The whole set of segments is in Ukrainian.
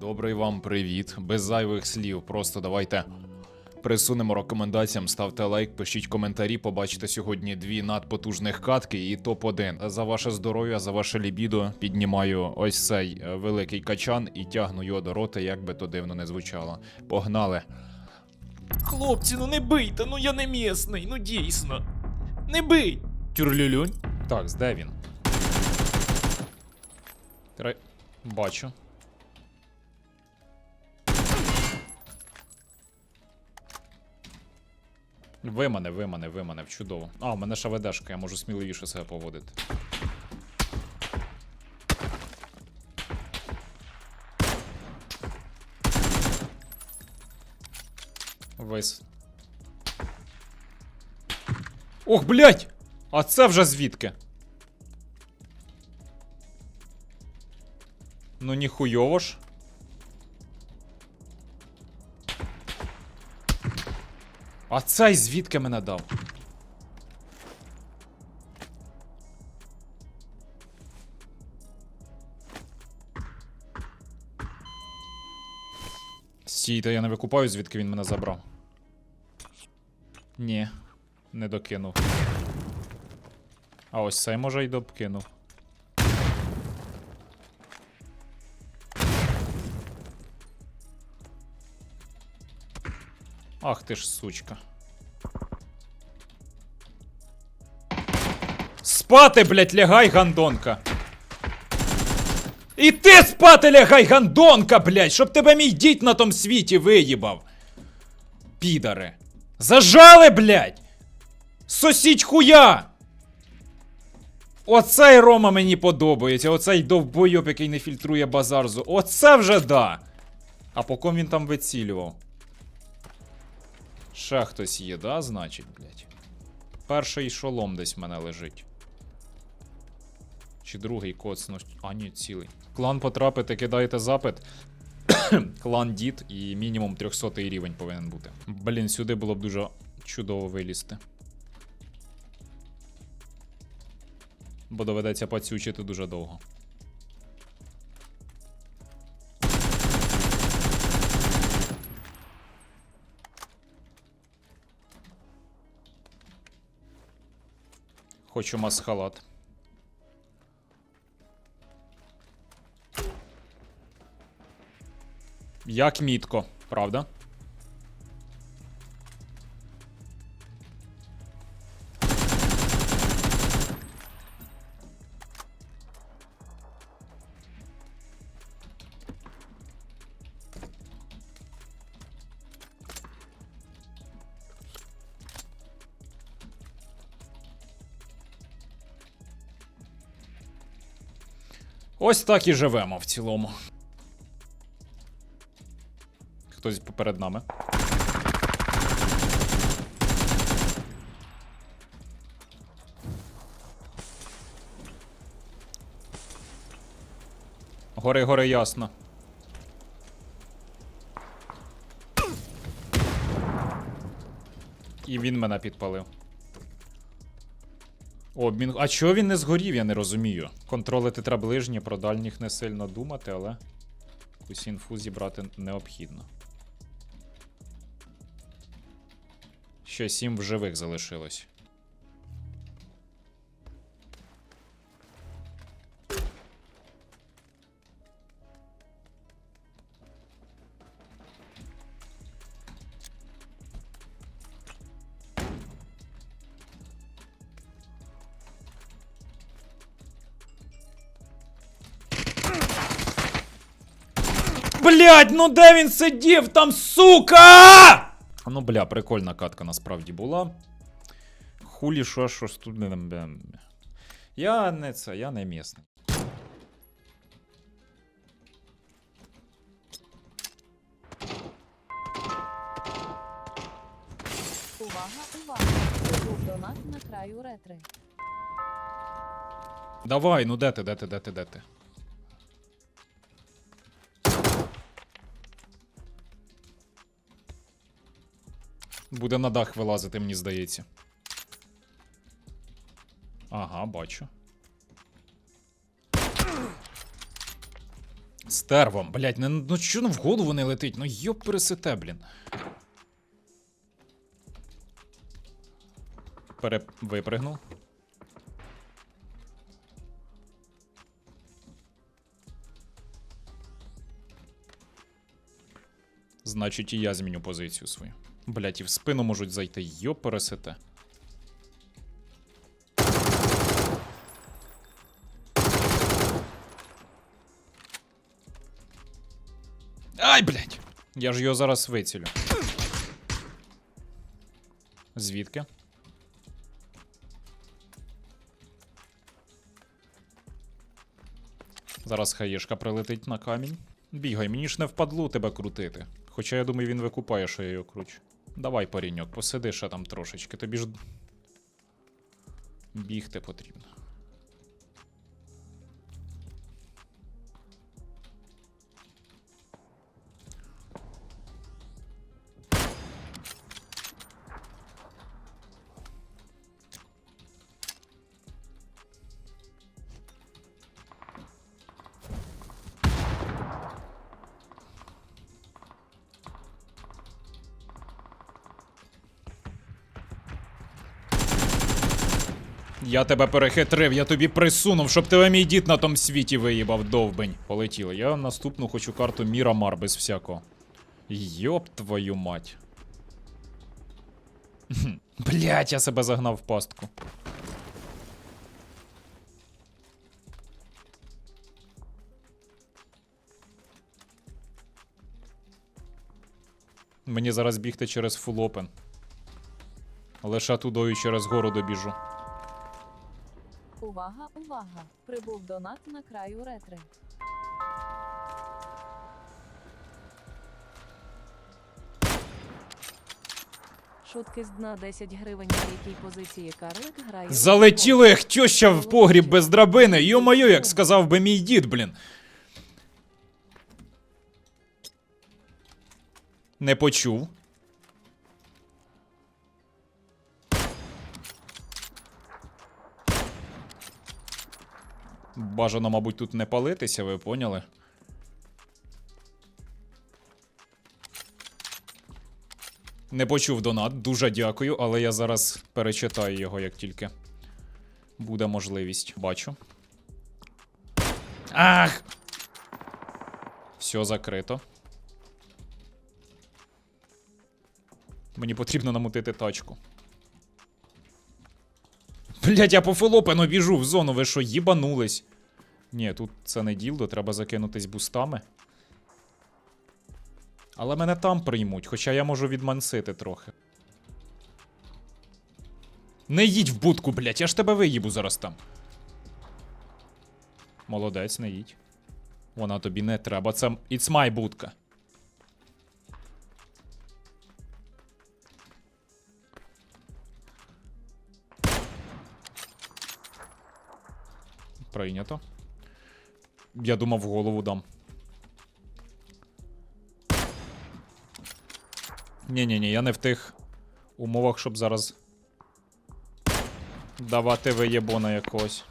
Добрий вам привіт. Без зайвих слів. Просто давайте присунемо рекомендаціям, ставте лайк, пишіть коментарі. Побачите сьогодні дві надпотужних катки і топ-1. За ваше здоров'я, за ваше лібідо піднімаю ось цей е, великий качан і тягну його до рота, як би то дивно не звучало. Погнали. Хлопці, ну не бийте, ну я не місний, ну дійсно. Не бий! Тюрлюлюнь. Так, де він? Бачу. Вимане, вимане, вимане, чудово. А, у мене ШВДшка, я можу сміливіше себе поводити. Вис. Ох, блядь! А це вже звідки? Ну ніхуйово ж. А цей звідки мене дав? Стійте, я не викупаю, звідки він мене забрав. Ні, не докинув. А ось цей може й докинув. Ах ти ж сучка. Спати, блять, лягай, гандонка. І ти спати лягай, гандонка, блять, щоб тебе мій дід на том світі виїбав. Підари. Зажали, блять! Сосіть хуя! Оцей Рома мені подобається, оцей довбойоб, який не фільтрує базарзу. Оце вже да! А по ком він там вицілював? Ще хтось є, да, значить, блядь. Перший шолом десь в мене лежить. Чи другий коцну. А, ні, цілий. Клан потрапити, кидаєте запит. Клан дід і мінімум 300 рівень повинен бути. Блін, сюди було б дуже чудово вилізти. Бо доведеться пацючити дуже довго. Хочу масхалат. Як мітко, правда? Ось так і живемо в цілому. Хтось поперед нами. Гори, гори, ясно. І він мене підпалив. Обмін. А чого він не згорів, я не розумію. Контролити треба ближні, про дальніх не сильно думати, але якусь інфу зібрати необхідно. Ще сім в живих залишилось. Блять, ну де він сидів там, сука! Ну, бля, прикольна катка насправді була. Хулі, що, що тут не. Я не це, я не місний. Увага, увага! Був донат на краю ретри. Давай, ну де ти, де ти, де ти, де ти? Буде на дах вилазити, мені здається. Ага, бачу. Стервом, блять, не, ну що ну в голову не летить? Ну йоп пересете, блін. Пере... Значить, і я зміню позицію свою. Блять, і в спину можуть зайти. Йоп пересете. Ай, блядь! Я ж його зараз вицілю. Звідки? Зараз хаєшка прилетить на камінь. Бігай, мені ж не впадло тебе крутити. Хоча я думаю, він викупає, що я його кручу. Давай, паріньок, посиди ще там трошечки, тобі ж. Бігти потрібно. Я тебе перехитрив, я тобі присунув, щоб тебе мій дід на тому світі виїбав, довбень. Полетіли. Я наступну хочу карту Мірамар без всякого. Йоп твою мать. Блять, я себе загнав в пастку. Мені зараз бігти через фулопен. Лише тудою через гору добіжу. Увага, увага! Прибув донат на краю ретри. Шутки з дна 10 гривень, на якій позиції карлик грає. у Залетіли як тьоща в погріб без драбини. Йо-моє, як сказав би мій дід, блін. Не почув. Бажано, мабуть, тут не палитися, ви поняли? Не почув донат, дуже дякую, але я зараз перечитаю його, як тільки буде можливість. Бачу. Ах! Все закрито. Мені потрібно намутити тачку. Блять, я по фолопену біжу в зону, ви що, їбанулись? Ні, тут це не ділдо, треба закинутись бустами. Але мене там приймуть, хоча я можу відмансити трохи. Не їдь в будку, блять, я ж тебе виїбу зараз там. Молодець, не їдь. Вона тобі не треба. Це It's my будка. Прийнято. Я думав, в голову дам. Ні-ні-ні, я не в тих умовах, щоб зараз давати виєбона якогось.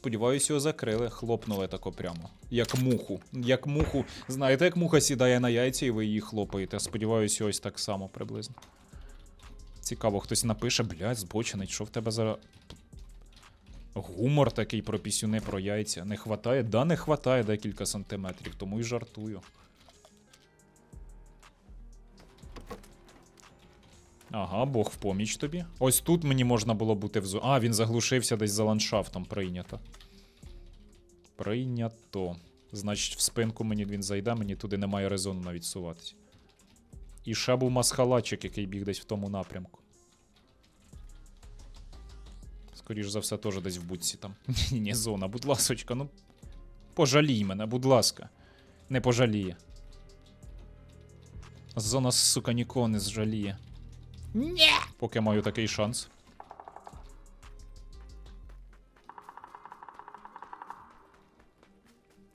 Сподіваюсь, його закрили, хлопнули тако прямо. Як муху. Як муху. Знаєте, як муха сідає на яйця і ви її хлопаєте. Сподіваюсь, ось так само приблизно. Цікаво, хтось напише, блядь, збочений, що в тебе за. Гумор такий про пісюни, про яйця. Не хватає? Да, не хватає декілька сантиметрів, тому й жартую. Ага, Бог в поміч тобі. Ось тут мені можна було бути в зоні. А, він заглушився десь за ландшафтом. Прийнято. Прийнято. Значить, в спинку мені він зайде, мені туди немає резону навіть суватися. І ще був масхалачик, який біг десь в тому напрямку. Скоріш за все, теж десь в будці там. Ні, ні, зона, будь ласочка, ну. Пожалій мене, будь ласка. Не пожаліє. Зона, сука, нікого не зжаліє. Ні! Поки маю такий шанс.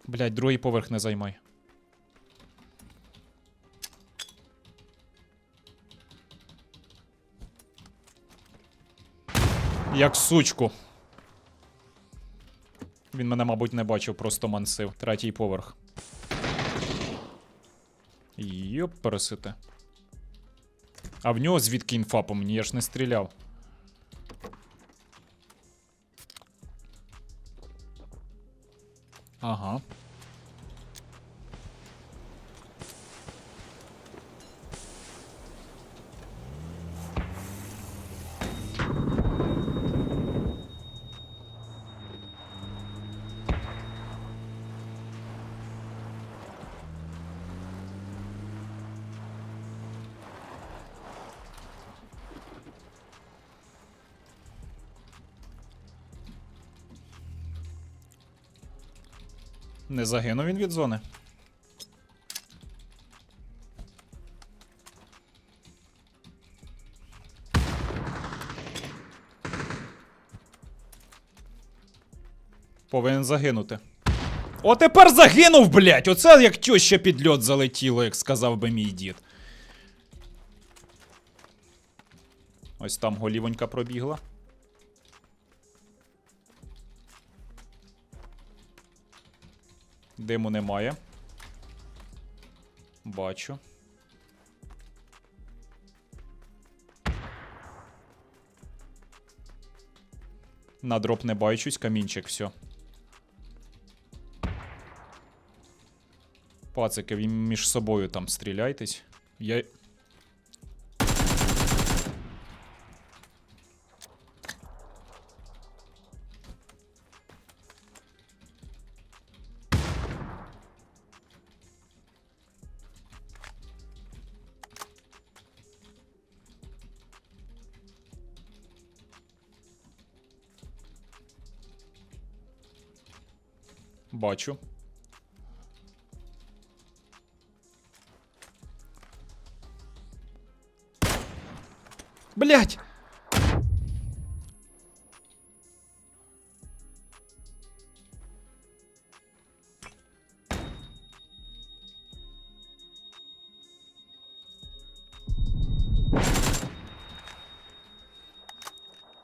Блять, другий поверх не займай. Як сучку. Він мене, мабуть, не бачив, просто мансив. Третій поверх. Йоп, пересите. А в нього звідки інфа по мені? Я ж не стріляв. Ага. Не загинув він від зони. Повинен загинути. О, тепер загинув, блять! Оце як тьоща під льот залетіло, як сказав би мій дід. Ось там голівонька пробігла. Диму немає. Бачу. На дроп не бачусь, камінчик, все. Пацики, між собою там стріляйтесь. Я. Бачу. Блять!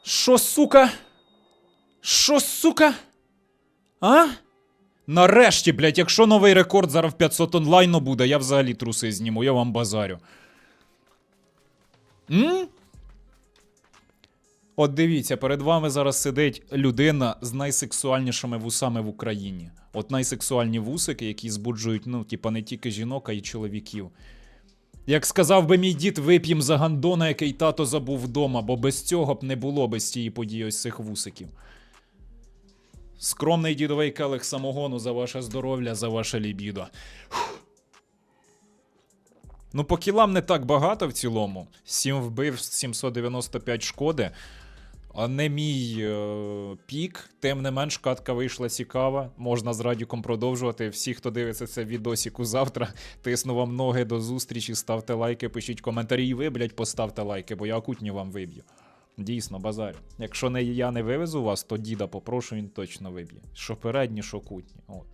Шо, сука? Шо, сука? А? Нарешті, блядь, якщо новий рекорд зараз в 500 онлайну буде, я взагалі труси зніму, я вам базарю. М? От дивіться, перед вами зараз сидить людина з найсексуальнішими вусами в Україні. От найсексуальні вусики, які збуджують, ну, типа, не тільки жінок, а й чоловіків. Як сказав би мій дід, вип'єм за гандона, який тато забув вдома, бо без цього б не було без цієї події ось цих вусиків. Скромний дідовий келих самогону за ваше здоров'я, за ваше лібідо. Ну, по кілам не так багато в цілому. 7 вбив, 795 шкоди. А не мій е, пік. Тим не менш, катка вийшла цікава. Можна з радіком продовжувати. Всі, хто дивиться це відосіку завтра, тисну вам ноги до зустрічі, ставте лайки, пишіть коментарі. І ви, блядь, поставте лайки, бо я акутні вам виб'ю. Дійсно, базарю. Якщо не я не вивезу вас, то діда попрошу, він точно виб'є. Що передні, що кутні. От.